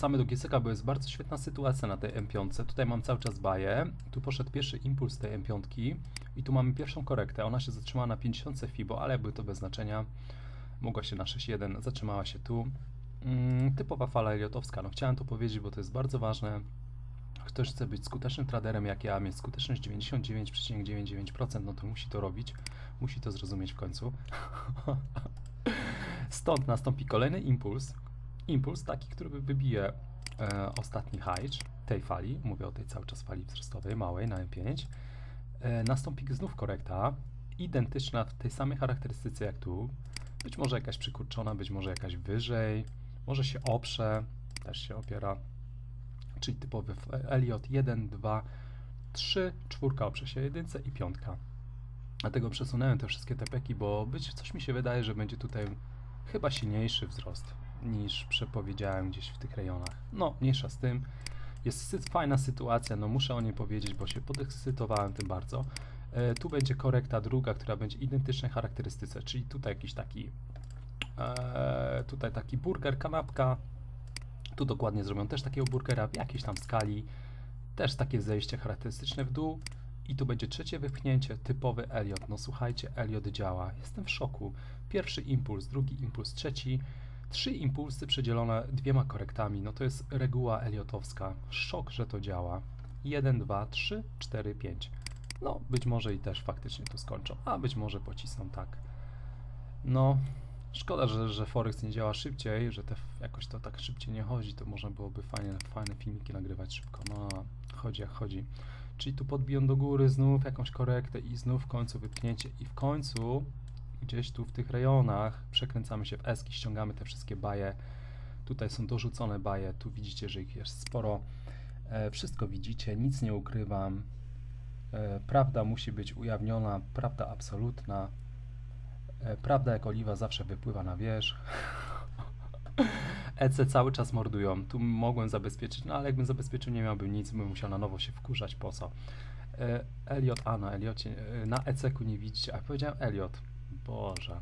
wracamy do GSK, bo jest bardzo świetna sytuacja na tej M5. Tutaj mam cały czas baję. Tu poszedł pierwszy impuls tej M5 i tu mamy pierwszą korektę. Ona się zatrzymała na 50 FIBO, ale jakby to bez znaczenia. Mogła się na 6.1, zatrzymała się tu. Mm, typowa fala eliotowska. No chciałem to powiedzieć, bo to jest bardzo ważne. Ktoś chce być skutecznym traderem jak ja, mieć skuteczność 99,99%, no to musi to robić. Musi to zrozumieć w końcu. Stąd nastąpi kolejny impuls. Impuls taki, który wybije e, ostatni high tej fali. Mówię o tej cały czas fali wzrostowej, małej na M5. E, nastąpi znów korekta, identyczna w tej samej charakterystyce jak tu. Być może jakaś przykurczona, być może jakaś wyżej, może się oprze, też się opiera, czyli typowy Elliot 1, 2, 3, czwórka oprze się jedynce i piątka. Dlatego przesunąłem te wszystkie tepeki, bo być, coś mi się wydaje, że będzie tutaj chyba silniejszy wzrost niż przepowiedziałem gdzieś w tych rejonach. No, mniejsza z tym. Jest fajna sytuacja, no muszę o niej powiedzieć, bo się podekscytowałem tym bardzo. E, tu będzie korekta druga, która będzie identycznej charakterystyce, czyli tutaj jakiś taki e, tutaj taki burger, kanapka. Tu dokładnie zrobią też takiego burgera w jakiejś tam skali. Też takie zejście charakterystyczne w dół. I tu będzie trzecie wypchnięcie, typowy Elliot. No słuchajcie, Elliot działa. Jestem w szoku. Pierwszy impuls, drugi impuls, trzeci. Trzy impulsy przedzielone dwiema korektami. No to jest reguła Eliotowska. Szok, że to działa. 1, 2, 3, 4, 5. No, być może i też faktycznie to skończą, a być może pocisną tak. No, szkoda, że, że Forex nie działa szybciej, że te, jakoś to tak szybciej nie chodzi, to można byłoby fajne, fajne filmiki nagrywać szybko. No, chodzi jak chodzi. Czyli tu podbiją do góry, znów jakąś korektę i znów w końcu wypchnięcie i w końcu gdzieś tu w tych rejonach przekręcamy się w eski, ściągamy te wszystkie baje. Tutaj są dorzucone baje, tu widzicie, że ich jest sporo. E, wszystko widzicie, nic nie ukrywam. E, prawda musi być ujawniona, prawda absolutna. E, prawda jak oliwa zawsze wypływa na wierzch. EC cały czas mordują. Tu mogłem zabezpieczyć, no ale jakbym zabezpieczył, nie miałbym nic, bym musiał na nowo się wkurzać, po co? E, Elliot, a na Eliocie, e, na EC-ku nie widzicie, a powiedziałem Elliot. Boże.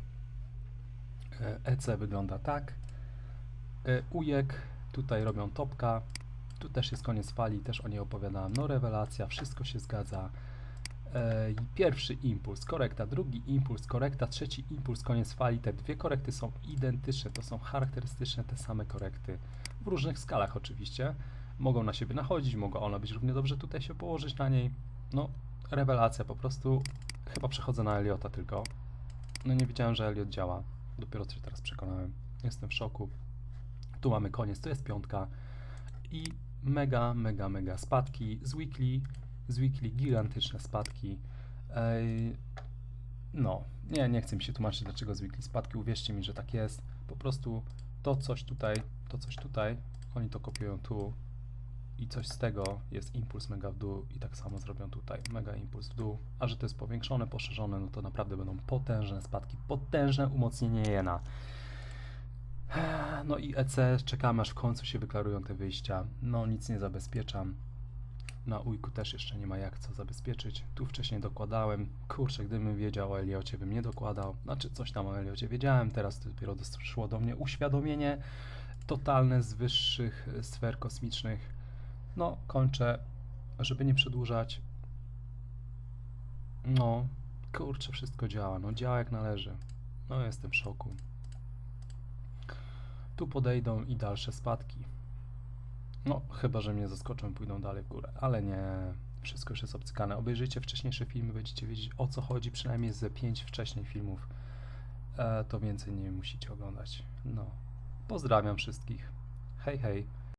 E, EC wygląda tak. E, Ujek, tutaj robią topka. Tu też jest koniec fali, też o niej opowiadałem. No rewelacja, wszystko się zgadza. E, Pierwszy impuls, korekta, drugi impuls, korekta, trzeci impuls, koniec fali. Te dwie korekty są identyczne, to są charakterystyczne te same korekty. W różnych skalach oczywiście. Mogą na siebie nachodzić, mogą ona być równie dobrze tutaj się położyć na niej. No, rewelacja po prostu. Chyba przechodzę na Eliota tylko. No nie wiedziałem, że Eliot działa. Dopiero się teraz przekonałem. Jestem w szoku. Tu mamy koniec, to jest piątka. I mega, mega, mega spadki z weekly. Z weekly gigantyczne spadki. No, nie, nie chcę mi się tłumaczyć, dlaczego z weekly spadki. Uwierzcie mi, że tak jest. Po prostu to coś tutaj, to coś tutaj, oni to kopiują tu i coś z tego jest impuls mega w dół i tak samo zrobią tutaj, mega impuls w dół, a że to jest powiększone, poszerzone, no to naprawdę będą potężne spadki, potężne umocnienie jena. No i EC, czekamy aż w końcu się wyklarują te wyjścia, no nic nie zabezpieczam. Na ujku też jeszcze nie ma jak co zabezpieczyć. Tu wcześniej dokładałem. Kurczę, gdybym wiedział o Eliocie, bym nie dokładał. Znaczy, coś tam o Eliocie wiedziałem, teraz dopiero doszło do mnie uświadomienie totalne z wyższych sfer kosmicznych. No, kończę, żeby nie przedłużać. No, kurczę, wszystko działa. No, działa jak należy. No, jestem w szoku. Tu podejdą i dalsze spadki. No, chyba, że mnie zaskoczą, pójdą dalej w górę, ale nie. Wszystko już jest obcykane. Obejrzyjcie wcześniejsze filmy, będziecie wiedzieć o co chodzi, przynajmniej ze pięć wcześniej filmów. E, to więcej nie musicie oglądać. No. Pozdrawiam wszystkich. Hej, hej.